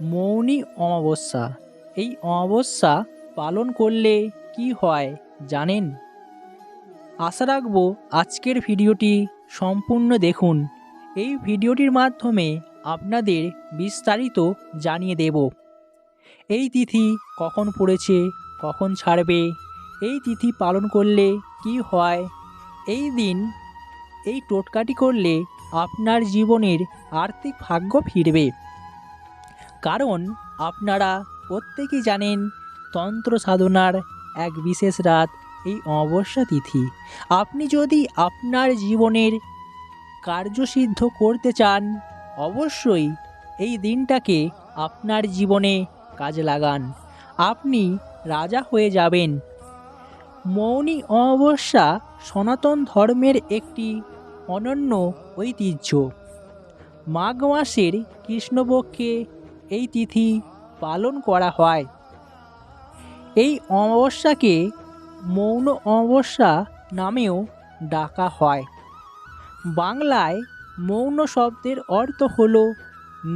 মৌনী অমাবস্যা। এই অমাবস্যা পালন করলে কি হয় জানেন? আশা রাখব আজকের ভিডিওটি সম্পূর্ণ দেখুন। এই ভিডিওটির মাধ্যমে আপনাদের বিস্তারিত জানিয়ে দেব। এই তিথি কখন পড়েছে, কখন ছাড়বে, এই তিথি পালন করলে কি হয়, এই দিন এই টোটকাটি করলে আপনার জীবনের আর্থিক ভাগ্য ফিরবে। কারণ আপনারা প্রত্যেকেই জানেন তন্ত্র সাধনার এক বিশেষ রাত, এই অমাবস্যা তিথি। আপনি যদি আপনার জীবনের কার্যসিদ্ধ করতে চান, অবশ্যই এই দিনটাকে আপনার জীবনে কাজে লাগান। আপনি রাজা হয়ে যাবেন। মৌনী অমাবস্যা সনাতন ধর্মের একটি অনন্য ঐতিহ্য। মাঘ মাসের কৃষ্ণপক্ষে এই তিথি পালন করা হয়। এই অমাবস্যাকে মৌন অমাবস্যা নামেও ডাকা হয়। বাংলায় মৌন শব্দের অর্থ হল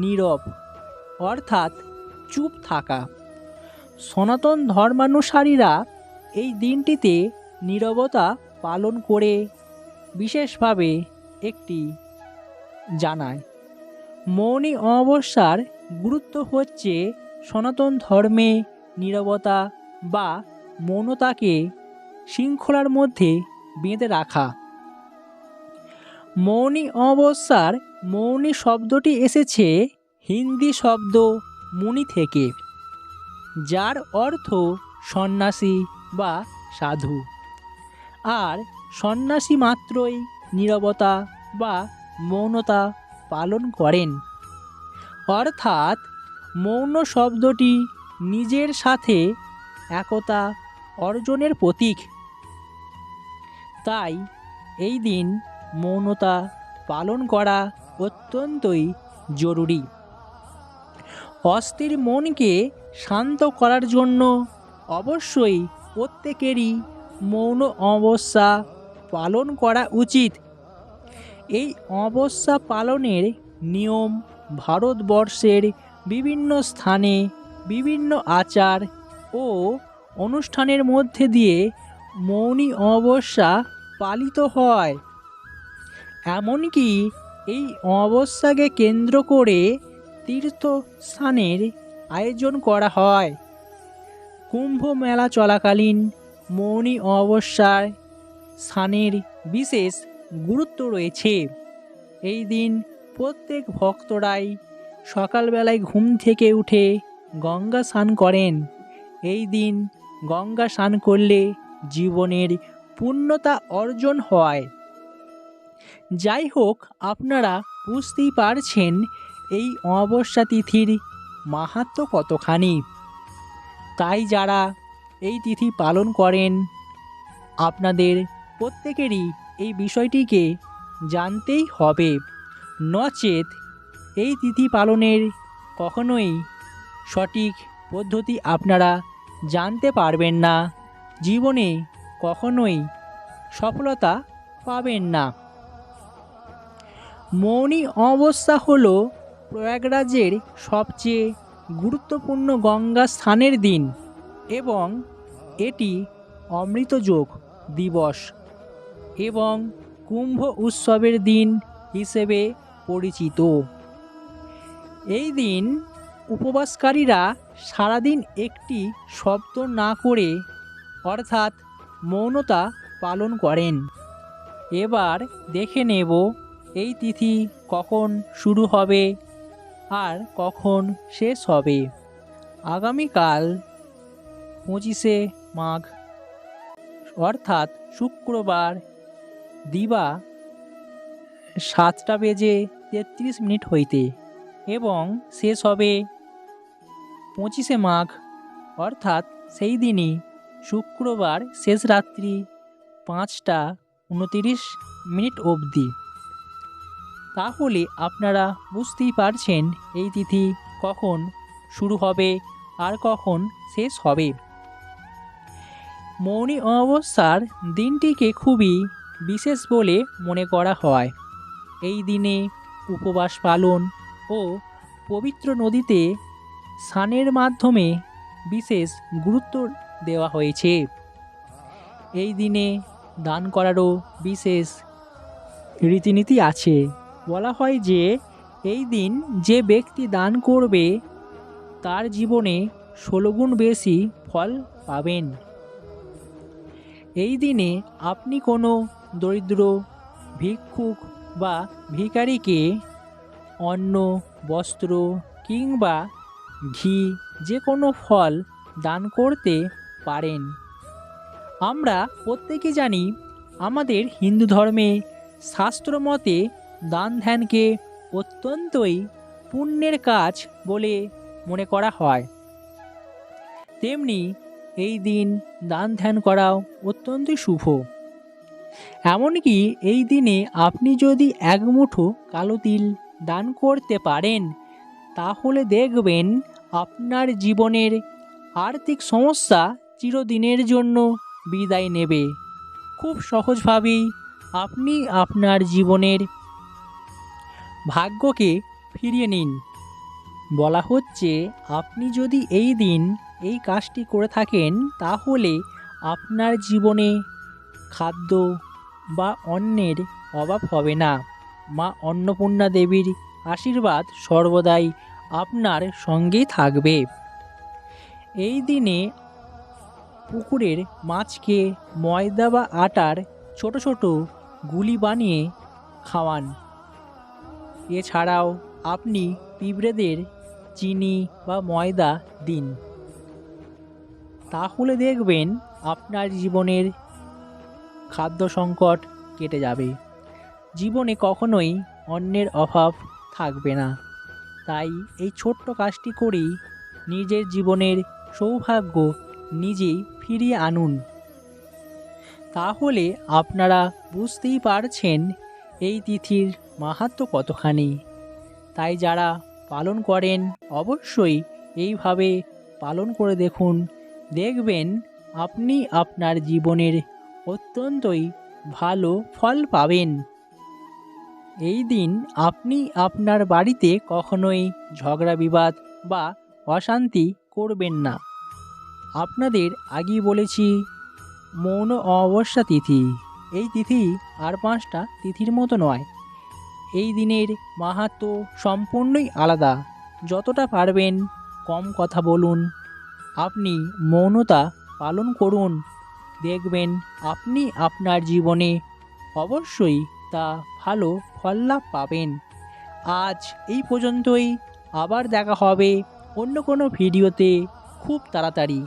নীরব, অর্থাৎ চুপ থাকা। সনাতন ধর্মানুসারীরা এই দিনটিতে নীরবতা পালন করে, বিশেষভাবে একটি জানায়। মৌনী অমাবস্যার গুরুত্ব হচ্ছে সনাতন ধর্মে নীরবতা বা মৌনতাকে শৃঙ্খলার মধ্যে বেঁধে রাখা। মৌনী অমাবস্যার মৌনী শব্দটি এসেছে হিন্দি শব্দ মুনি থেকে, যার অর্থ সন্ন্যাসী বা সাধু। আর সন্ন্যাসী মাত্রই নীরবতা বা মৌনতা পালন করেন। অর্থাৎ মৌন শব্দটি নিজের সাথে একতা অর্জনের প্রতীক। তাই এই দিন মৌনতা পালন করা অত্যন্তই জরুরি। অস্থির মনকে শান্ত করার জন্য অবশ্যই প্রত্যেকেরই মৌন অমাবস্যা পালন করা উচিত। এই অমাবস্যা পালনের নিয়ম ভারতবর্ষের বিভিন্ন স্থানে, বিভিন্ন আচার ও অনুষ্ঠানের মধ্যে দিয়ে মৌনী অমাবস্যা পালিত হয়। এমনকি এই অমাবস্যাকে কেন্দ্র করে তীর্থস্থানের আয়োজন করা হয়। কুম্ভ মেলা চলাকালীন মৌনী অমাবস্যায় স্থানের বিশেষ গুরুত্ব রয়েছে। এই দিন প্রত্যেক ভক্তরাই সকালবেলায় ঘুম থেকে উঠে গঙ্গা স্নান করেন। এই দিন গঙ্গা স্নান করলে জীবনের পূর্ণতা অর্জন হয়। যাই হোক, আপনারা বুঝতেই পারছেন এই অমাবস্যা তিথির মাহাত্ম কতখানি। তাই যারা এই তিথি পালন করেন, আপনাদের প্রত্যেকেরই এই বিষয়টিকে জানতেই হবে। নচেত এই তিথি পালনের কখনোই সঠিক পদ্ধতি আপনারা জানতে পারবেন না। জীবনে কখনোই সফলতা পাবেন না। মৌনী অবস্থা হল প্রয়াগরাজের সবচেয়ে গুরুত্বপূর্ণ গঙ্গা স্থানের দিন এবং এটি অমৃতযোগ দিবস। এবং কুম্ভ উৎসবের দিন হিসেবে পরিচিত। এই দিন উপবাসকারীরা সারাদিন একটি শব্দ না করে, অর্থাৎ মৌনতা পালন করেন। এবার দেখে নেব এই তিথি কখন শুরু হবে আর কখন শেষ হবে। আগামীকাল পঁচিশে মাঘ, অর্থাৎ শুক্রবার দিবা সাতটা বেজে তেত্রিশ মিনিট হইতে এবং শেষ হবে পঁচিশে মাঘ, অর্থাৎ সেই দিনই শুক্রবার শেষ রাত্রি পাঁচটা উনতিরিশ মিনিট অবধি। তাহলে আপনারা বুঝতেই পারছেন এই তিথি কখন শুরু হবে আর কখন শেষ হবে। মৌনী অমাবস্যার দিনটিকে খুবই বিশেষ বলে মনে করা হয়। এই দিনে উপবাস পালন ও পবিত্র নদীতে স্নানের মাধ্যমে বিশেষ গুরুত্ব দেওয়া হয়েছে। এই দিনে দান করারও বিশেষ রীতিনীতি আছে। বলা হয় যে, এই দিন যে ব্যক্তি দান করবে, তার জীবনে ষোলো গুণ বেশি ফল পাবেন। এই দিনে আপনি কোনো দরিদ্র, ভিক্ষুক বা ভিখারিকে অন্ন, বস্ত্র কিংবা ঘি যে কোনো ফল দান করতে পারেন। আমরা প্রত্যেকে জানি আমাদের হিন্দু ধর্মে শাস্ত্র মতে দান ধ্যানকে অত্যন্তই পুণ্যের কাজ বলে মনে করা হয়। তেমনি এই দিন দান ধ্যান করাও অত্যন্তই শুভ। এমনকি এই দিনে আপনি যদি এক মুঠো কালো তিল দান করতে পারেন, তাহলে দেখবেন আপনার জীবনের আর্থিক সমস্যা চিরদিনের জন্য বিদায় নেবে। খুব সহজভাবেই আপনি আপনার জীবনের ভাগ্যকে ফিরিয়ে নিন। বলা হচ্ছে, আপনি যদি এই দিন এই কাজটি করে থাকেন, তাহলে আপনার জীবনে খাদ্য বা অন্নের অভাব হবে না। মা অন্নপূর্ণা দেবীর আশীর্বাদ সর্বদাই আপনার সঙ্গেই থাকবে। এই দিনে পুকুরের মাছকে ময়দা বা আটার ছোট ছোট গুলি বানিয়ে খাওয়ান। এছাড়াও আপনি পিঁপড়েদের চিনি বা ময়দা দিন। তাহলে দেখবেন আপনার জীবনের খাদ্য সংকট কেটে যাবে। জীবনে কখনোই অন্যের অভাব থাকবে না। তাই এই ছোট্ট কাজটি করেই নিজের জীবনের সৌভাগ্য নিজেই ফিরিয়ে আনুন। তাহলে আপনারা বুঝতেই পারছেন এই তিথির মাহাত্ম কতখানি। তাই যারা পালন করেন অবশ্যই এইভাবে পালন করে দেখুন। দেখবেন আপনি আপনার জীবনের অত্যন্তই ভালো ফল পাবেন। এই দিন আপনি আপনার বাড়িতে কখনোই ঝগড়া বিবাদ বা অশান্তি করবেন না। আপনাদের আগেই বলেছি, মৌন অমাবস্যা তিথি। এই তিথি আর পাঁচটা তিথির মতো নয়। এই দিনের মাহাত্ম সম্পূর্ণই আলাদা। যতটা পারবেন কম কথা বলুন। আপনি মৌনতা পালন করুন। দেখবেন আপনি আপনার জীবনে অবশ্যই তা ভালো ফল লাভ পাবেন। আজ এই পর্যন্তই। আবার দেখা হবে অন্য কোনো ভিডিওতে খুব তাড়াতাড়ি।